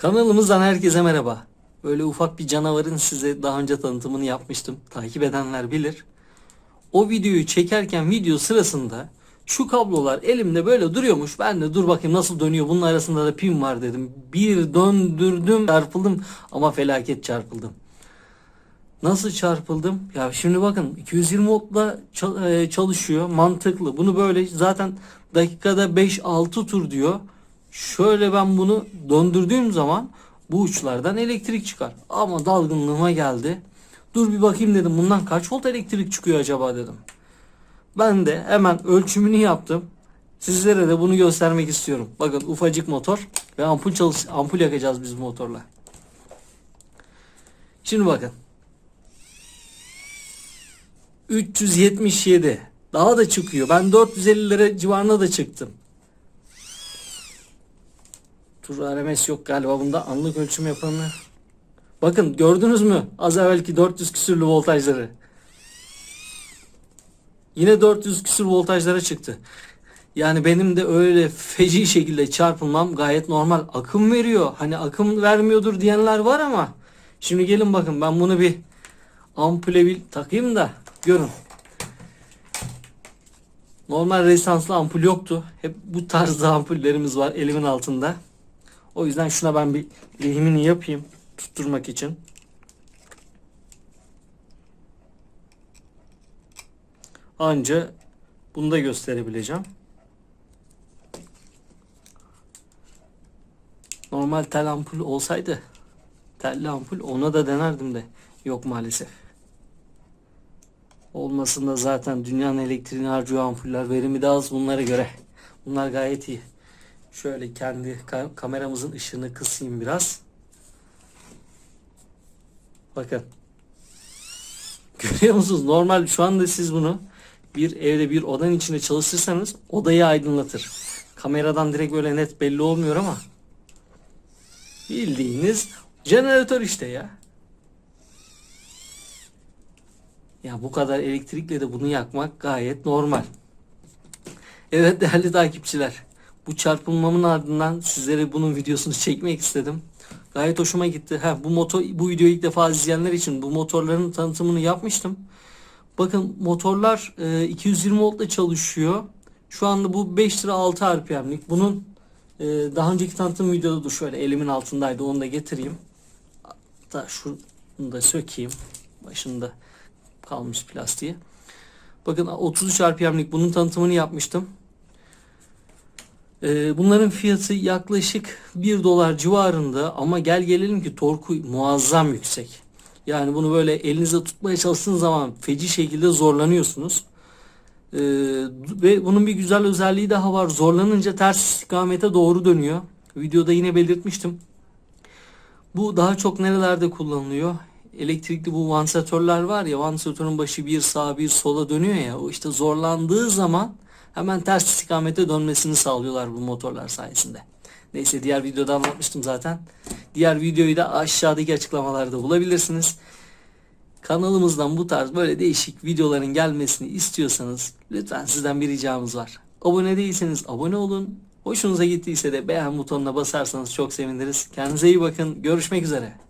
Kanalımızdan herkese merhaba. Böyle ufak bir canavarın size daha önce tanıtımını yapmıştım. Takip edenler bilir. O videoyu çekerken video sırasında şu kablolar elimde böyle duruyormuş. Ben de dur bakayım nasıl dönüyor. Bunun arasında da pin var dedim. Bir döndürdüm çarpıldım ama felaket çarpıldım. Nasıl çarpıldım? Ya şimdi bakın 220 voltla e, çalışıyor. Mantıklı. Bunu böyle zaten dakikada 5-6 tur diyor. Şöyle ben bunu döndürdüğüm zaman bu uçlardan elektrik çıkar. Ama dalgınlığıma geldi. Dur bir bakayım dedim. Bundan kaç volt elektrik çıkıyor acaba dedim. Ben de hemen ölçümünü yaptım. Sizlere de bunu göstermek istiyorum. Bakın ufacık motor ve ampul çalış ampul yakacağız biz motorla. Şimdi bakın. 377. Daha da çıkıyor. Ben 450 lira civarına da çıktım. Tur RMS yok galiba bunda. Anlık ölçüm yapamıyor. Bakın gördünüz mü? Az evvelki 400 küsürlü voltajları. Yine 400 küsür voltajlara çıktı. Yani benim de öyle feci şekilde çarpılmam gayet normal. Akım veriyor. Hani akım vermiyordur diyenler var ama şimdi gelin bakın ben bunu bir ampule bir takayım da görün. Normal rezistanslı ampul yoktu. Hep bu tarzda ampullerimiz var elimin altında. O yüzden şuna ben bir lehimini yapayım tutturmak için. Anca bunu da gösterebileceğim. Normal tel ampul olsaydı telli ampul ona da denerdim de yok maalesef. Olmasında zaten dünyanın elektriğini harcıyor ampuller verimi de az bunlara göre. Bunlar gayet iyi. Şöyle kendi ka- kameramızın ışığını kısayım biraz. Bakın. Görüyor musunuz? Normal şu anda siz bunu bir evde bir odanın içinde çalıştırsanız odayı aydınlatır. Kameradan direkt böyle net belli olmuyor ama bildiğiniz jeneratör işte ya. Ya bu kadar elektrikle de bunu yakmak gayet normal. Evet değerli takipçiler. Bu çarpılmamın ardından sizlere bunun videosunu çekmek istedim. Gayet hoşuma gitti. Ha, bu motor bu videoyu ilk defa izleyenler için bu motorların tanıtımını yapmıştım. Bakın motorlar e, 220 voltla çalışıyor. Şu anda bu 5 lira 6 RPM'lik. Bunun e, daha önceki tanıtım videoda da şöyle elimin altındaydı. Onu da getireyim. Hatta şunu da sökeyim. Başında kalmış plastiği. Bakın 33 RPM'lik bunun tanıtımını yapmıştım. Ee, bunların fiyatı yaklaşık 1 dolar civarında ama gel gelelim ki torku muazzam yüksek. Yani bunu böyle elinizde tutmaya çalıştığınız zaman feci şekilde zorlanıyorsunuz. Ee, ve bunun bir güzel özelliği daha var. Zorlanınca ters istikamete doğru dönüyor. Videoda yine belirtmiştim. Bu daha çok nerelerde kullanılıyor? Elektrikli bu vansatörler var ya vansatörün başı bir sağa bir sola dönüyor ya o işte zorlandığı zaman hemen ters istikamete dönmesini sağlıyorlar bu motorlar sayesinde. Neyse diğer videoda anlatmıştım zaten. Diğer videoyu da aşağıdaki açıklamalarda bulabilirsiniz. Kanalımızdan bu tarz böyle değişik videoların gelmesini istiyorsanız lütfen sizden bir ricamız var. Abone değilseniz abone olun. Hoşunuza gittiyse de beğen butonuna basarsanız çok seviniriz. Kendinize iyi bakın. Görüşmek üzere.